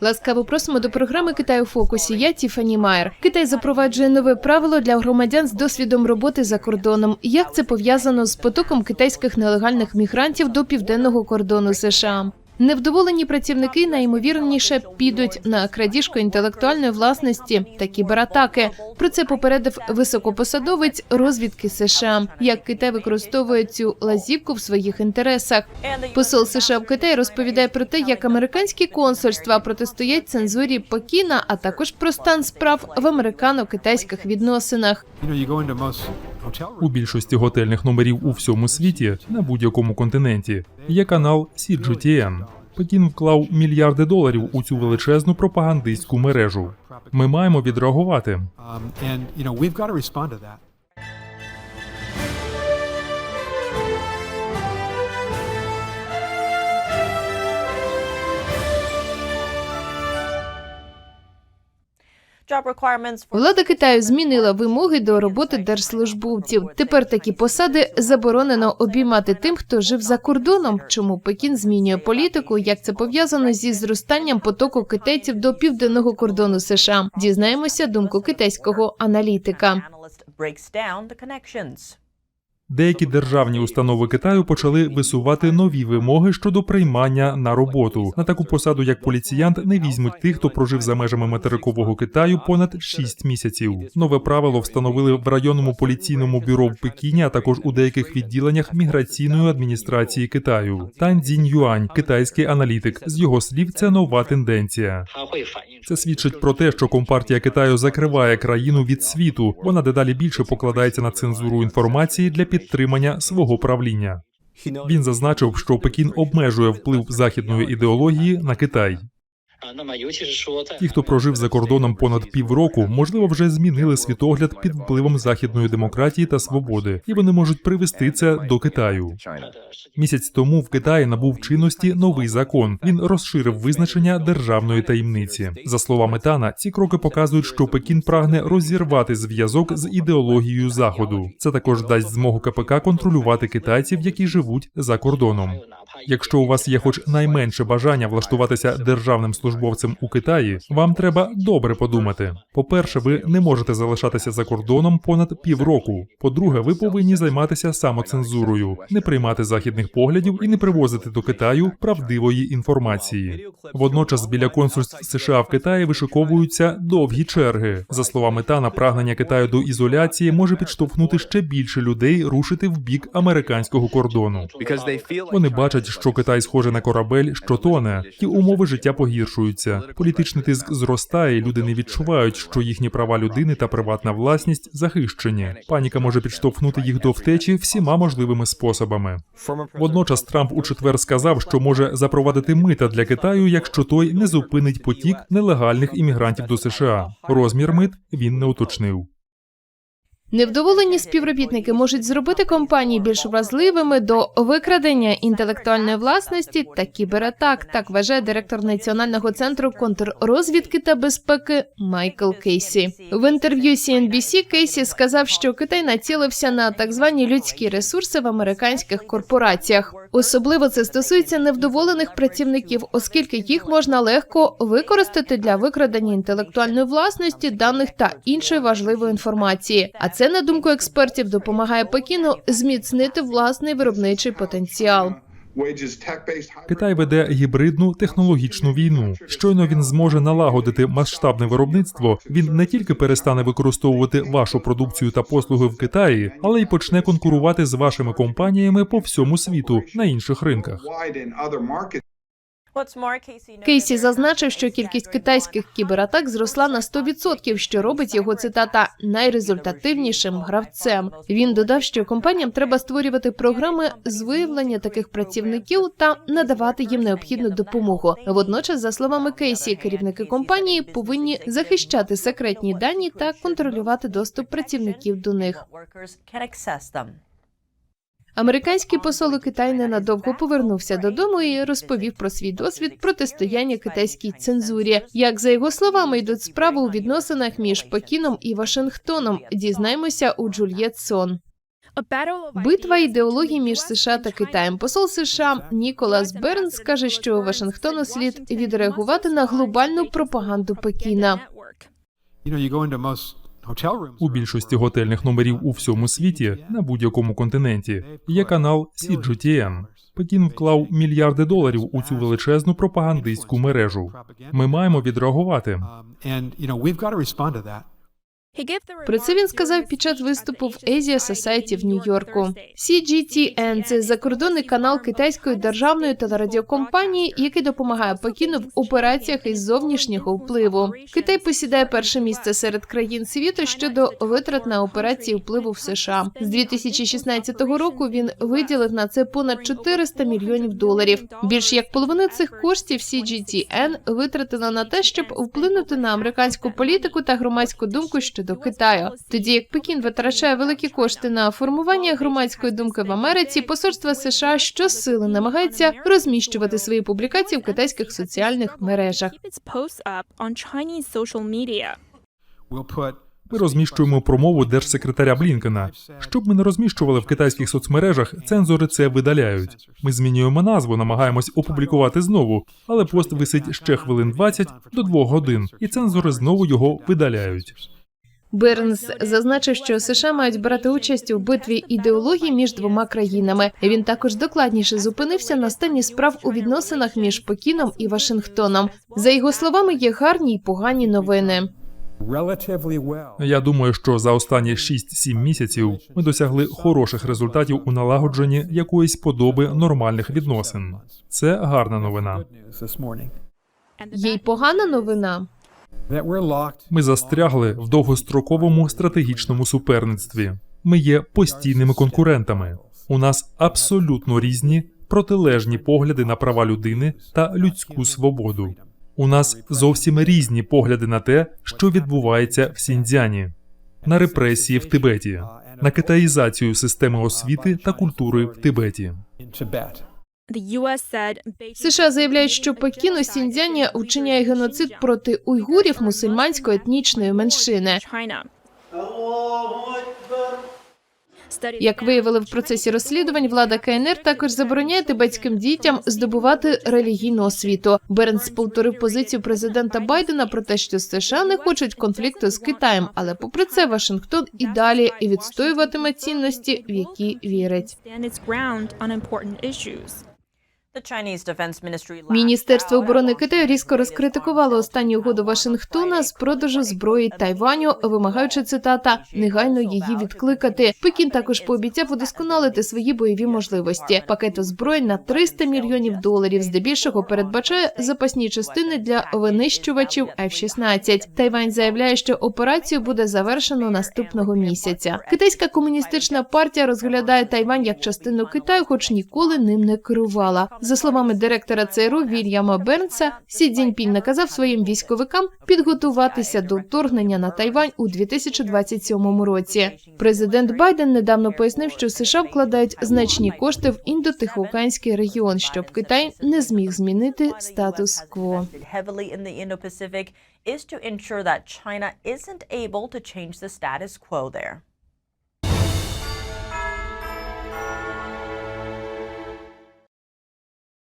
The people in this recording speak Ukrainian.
Ласкаво просимо до програми Китай у фокусі. Я Тіфані Майер. Китай запроваджує нове правило для громадян з досвідом роботи за кордоном. Як це пов'язано з потоком китайських нелегальних мігрантів до південного кордону США? Невдоволені працівники найімовірніше підуть на крадіжку інтелектуальної власності та кібератаки. Про це попередив високопосадовець розвідки США. Як Китай використовує цю лазівку в своїх інтересах? Посол США в Китаї розповідає про те, як американські консульства протистоять цензурі Пекіна, а також про стан справ в американо-китайських відносинах. У більшості готельних номерів у всьому світі на будь-якому континенті є канал CGTN. Пекін вклав мільярди доларів у цю величезну пропагандистську мережу. Ми маємо відреагувати. Влада Китаю змінила вимоги до роботи держслужбовців. Тепер такі посади заборонено обіймати тим, хто жив за кордоном. Чому Пекін змінює політику? Як це пов'язано зі зростанням потоку китайців до південного кордону США? Дізнаємося думку китайського аналітика. Деякі державні установи Китаю почали висувати нові вимоги щодо приймання на роботу. На таку посаду, як поліціянт, не візьмуть тих, хто прожив за межами материкового Китаю понад 6 місяців. Нове правило встановили в районному поліційному бюро в Пекіні, а також у деяких відділеннях міграційної адміністрації Китаю. Тан Дзінь Юань, китайський аналітик, з його слів, це нова тенденція. Це свідчить про те, що компартія Китаю закриває країну від світу. Вона дедалі більше покладається на цензуру інформації для підтримки підтримання свого правління. Він зазначив, що Пекін обмежує вплив західної ідеології на Китай. Ті, хто прожив за кордоном понад півроку, можливо, вже змінили світогляд під впливом західної демократії та свободи, і вони можуть привести це до Китаю. Місяць тому в Китаї набув чинності новий закон. Він розширив визначення державної таємниці. За словами Тана, ці кроки показують, що Пекін прагне розірвати зв'язок з ідеологією заходу. Це також дасть змогу КПК контролювати китайців, які живуть за кордоном. Якщо у вас є хоч найменше бажання влаштуватися державним службовцем у Китаї, вам треба добре подумати. По-перше, ви не можете залишатися за кордоном понад півроку. По-друге, ви повинні займатися самоцензурою, не приймати західних поглядів і не привозити до Китаю правдивої інформації. Водночас біля консульств США в Китаї вишиковуються довгі черги. За словами Тана, прагнення Китаю до ізоляції може підштовхнути ще більше людей рушити в бік американського кордону. Вони бачать, що Китай схоже на корабель, що тоне. Ті умови життя погіршуються. Політичний тиск зростає, і люди не відчувають, що їхні права людини та приватна власність захищені. Паніка може підштовхнути їх до втечі всіма можливими способами. Водночас Трамп у четвер сказав, що може запровадити мита для Китаю, якщо той не зупинить потік нелегальних іммігрантів до США. Розмір мит він не уточнив. Невдоволені співробітники можуть зробити компанії більш вразливими до викрадення інтелектуальної власності та кібератак. Так вважає директор Національного центру контррозвідки та безпеки Майкл Кейсі. В інтерв'ю CNBC Кейсі сказав, що Китай націлився на так звані людські ресурси в американських корпораціях. Особливо це стосується невдоволених працівників, оскільки їх можна легко використати для викрадення інтелектуальної власності, даних та іншої важливої інформації. А це, на думку експертів, допомагає Пекіну зміцнити власний виробничий потенціал. Китай веде гібридну технологічну війну. Щойно він зможе налагодити масштабне виробництво. Він не тільки перестане використовувати вашу продукцію та послуги в Китаї, але й почне конкурувати з вашими компаніями по всьому світу на інших ринках. Кейсі зазначив, що кількість китайських кібератак зросла на 100%, що робить його цитата найрезультативнішим гравцем. Він додав, що компаніям треба створювати програми з виявлення таких працівників та надавати їм необхідну допомогу. Водночас, за словами Кейсі, керівники компанії повинні захищати секретні дані та контролювати доступ працівників до них. Американський посол у Китаї ненадовго повернувся додому і розповів про свій досвід протистояння китайській цензурі. Як за його словами йдуть справи у відносинах між Пекіном і Вашингтоном. Дізнаємося у Джульєт Сон. Битва ідеології між США та Китаєм. Посол США Ніколас Бернс каже, що Вашингтону слід відреагувати на глобальну пропаганду Пекіна. У більшості готельних номерів у всьому світі на будь-якому континенті є канал CGTN. Пекін вклав мільярди доларів у цю величезну пропагандистську мережу. Ми маємо відреагувати. Про це він сказав під час виступу в Asia Society в Нью-Йорку. CGTN – це закордонний канал китайської державної телерадіокомпанії, який допомагає Пекіну в операціях із зовнішнього впливу. Китай посідає перше місце серед країн світу щодо витрат на операції впливу в США. З 2016 року він виділив на це понад 400 мільйонів доларів. Більш як половина цих коштів CGTN витратила на те, щоб вплинути на американську політику та громадську думку щодо Китаю. Тоді як Пекін витрачає великі кошти на формування громадської думки в Америці, посольство США щосили намагається розміщувати свої публікації в китайських соціальних мережах. Ми розміщуємо промову держсекретаря Блінкена. Щоб ми не розміщували в китайських соцмережах, цензори це видаляють. Ми змінюємо назву, намагаємось опублікувати знову, але пост висить ще хвилин 20 до 2 годин, і цензори знову його видаляють. Бернс зазначив, що США мають брати участь у битві ідеології між двома країнами. Він також докладніше зупинився на стані справ у відносинах між Пекіном і Вашингтоном. За його словами, є гарні й погані новини. Я думаю, що за останні 6-7 місяців ми досягли хороших результатів у налагодженні якоїсь подоби нормальних відносин. Це гарна новина. Є й погана новина. Ми застрягли в довгостроковому стратегічному суперництві. Ми є постійними конкурентами. У нас абсолютно різні протилежні погляди на права людини та людську свободу. У нас зовсім різні погляди на те, що відбувається в Сіньцзяні, на репресії в Тибеті, на китаїзацію системи освіти та культури в Тибеті. США заявляють, що Пекін у Сіньцзяні вчиняє геноцид проти уйгурів мусульманської етнічної меншини. Як виявили в процесі розслідувань, влада КНР також забороняє тибетським дітям здобувати релігійну освіту. Бернс повторив позицію президента Байдена про те, що США не хочуть конфлікту з Китаєм, але попри це Вашингтон і далі відстоюватиме цінності, в які вірить. Міністерство оборони Китаю різко розкритикувало останню угоду Вашингтона з продажу зброї Тайваню, вимагаючи цитата негайно її відкликати. Пекін також пообіцяв удосконалити свої бойові можливості. Пакет озброєнь на 300 мільйонів доларів, здебільшого передбачає запасні частини для винищувачів F-16. Тайвань заявляє, що операцію буде завершено наступного місяця. Китайська комуністична партія розглядає Тайвань як частину Китаю, хоч ніколи ним не керувала. За словами директора ЦРУ Вільяма Бернса, Сі Цзіньпінь наказав своїм військовикам підготуватися до вторгнення на Тайвань у 2027 році. Президент Байден недавно пояснив, що США вкладають значні кошти в індотихоокеанський регіон, щоб Китай не зміг змінити in the is to ensure that China isn't able to change the status quo there.